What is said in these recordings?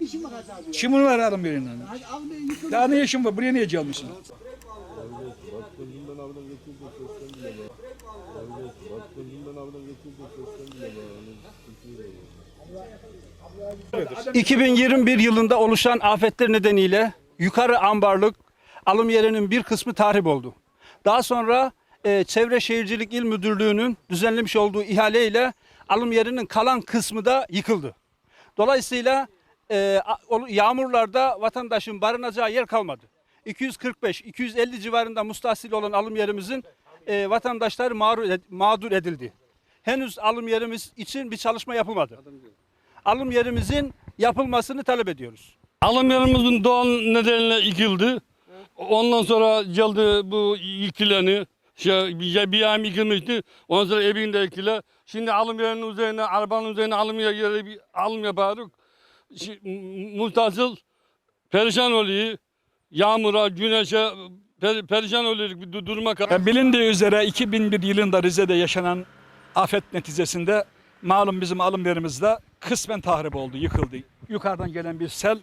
İşim var Hacı alım yerinden? Hacı abi. Daha ne işin var? Buraya niye gelmişsin? Baktığımdan avdan getirdi sesten bile var. Evet, baktığımdan avdan getirdi sesten bile var. Yani sıkıntı yok. 2021 yılında oluşan afetler nedeniyle yukarı ambarlık alım yerinin bir kısmı tahrip oldu. Daha sonra e, Çevre Şehircilik İl Müdürlüğü'nün düzenlemiş olduğu ihaleyle alım yerinin kalan kısmı da yıkıldı. Dolayısıyla e, yağmurlarda vatandaşın barınacağı yer kalmadı. 245-250 civarında mustahsil olan alım yerimizin e, vatandaşlar mağdur, mağdur edildi. Henüz alım yerimiz için bir çalışma yapılmadı. Alım yerimizin yapılmasını talep ediyoruz. Alım yerimizin doğal nedeniyle yıkıldı. Ondan sonra geldi bu yıkılanı. Şey, bir, bir yağım yıkılmıştı. Ondan sonra yıkıla. Şimdi alım yerinin üzerine, arabanın üzerine alım yeri bir alım yaparız. Şi- m- Muhtasıl perişan oluyor. Yağmura, güneşe per, perişan oluyor bir du- duruma kadar. Bilindiği üzere 2001 yılında Rize'de yaşanan afet neticesinde malum bizim alım yerimizde kısmen tahrip oldu, yıkıldı. Yukarıdan gelen bir sel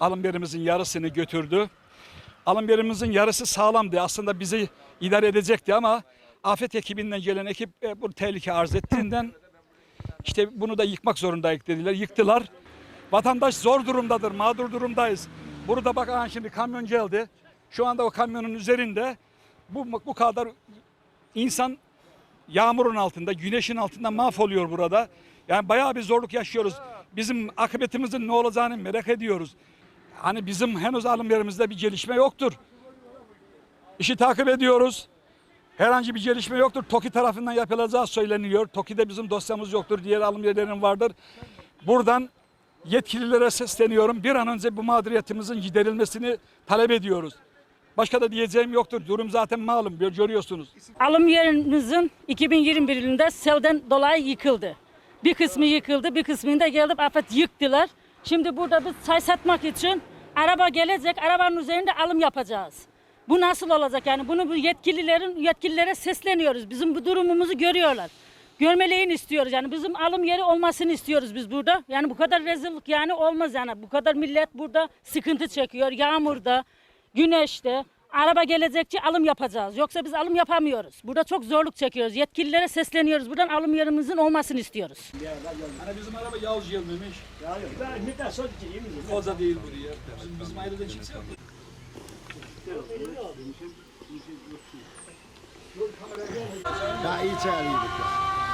alım yerimizin yarısını götürdü. Alım yerimizin yarısı sağlamdı. Aslında bizi idare edecekti ama afet ekibinden gelen ekip e, bu tehlike arz ettiğinden işte bunu da yıkmak zorundaydık dediler. Yıktılar. Vatandaş zor durumdadır, mağdur durumdayız. Burada bak aha şimdi kamyon geldi. Şu anda o kamyonun üzerinde bu bu kadar insan yağmurun altında, güneşin altında mahvoluyor burada. Yani bayağı bir zorluk yaşıyoruz. Bizim akıbetimizin ne olacağını merak ediyoruz. Hani bizim henüz alım yerimizde bir gelişme yoktur. İşi takip ediyoruz. Herhangi bir gelişme yoktur. TOKİ tarafından yapılacağı söyleniyor. TOKİ'de bizim dosyamız yoktur. Diğer alım yerlerinin vardır. Buradan yetkililere sesleniyorum. Bir an önce bu mağduriyetimizin giderilmesini talep ediyoruz. Başka da diyeceğim yoktur. Durum zaten malum. Görüyorsunuz. Alım yerimizin 2021 yılında selden dolayı yıkıldı. Bir kısmı yıkıldı, bir kısmını da gelip afet yıktılar. Şimdi burada biz çay satmak için araba gelecek, arabanın üzerinde alım yapacağız. Bu nasıl olacak yani? Bunu bu yetkililerin yetkililere sesleniyoruz. Bizim bu durumumuzu görüyorlar. Görmeleyin istiyoruz yani bizim alım yeri olmasını istiyoruz biz burada. Yani bu kadar rezillik yani olmaz yani. Bu kadar millet burada sıkıntı çekiyor. Yağmurda, güneşte. Araba gelecekçe alım yapacağız. Yoksa biz alım yapamıyoruz. Burada çok zorluk çekiyoruz. Yetkililere sesleniyoruz. Buradan alım yerimizin olmasını istiyoruz. Hani bizim araba yavuz gelmemiş. Koza değil buraya. Bizim, bizim kimse yok. Daha iyi çağırıyorduk ya.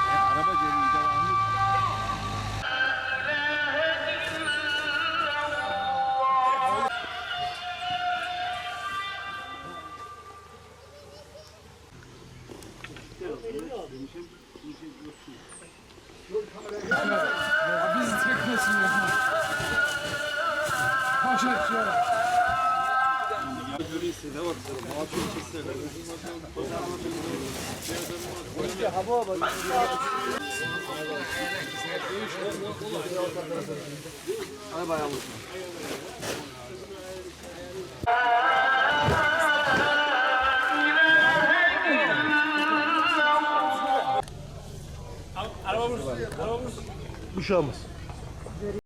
Biz çekmesin ya. Paşa şöyle. Bir. Şey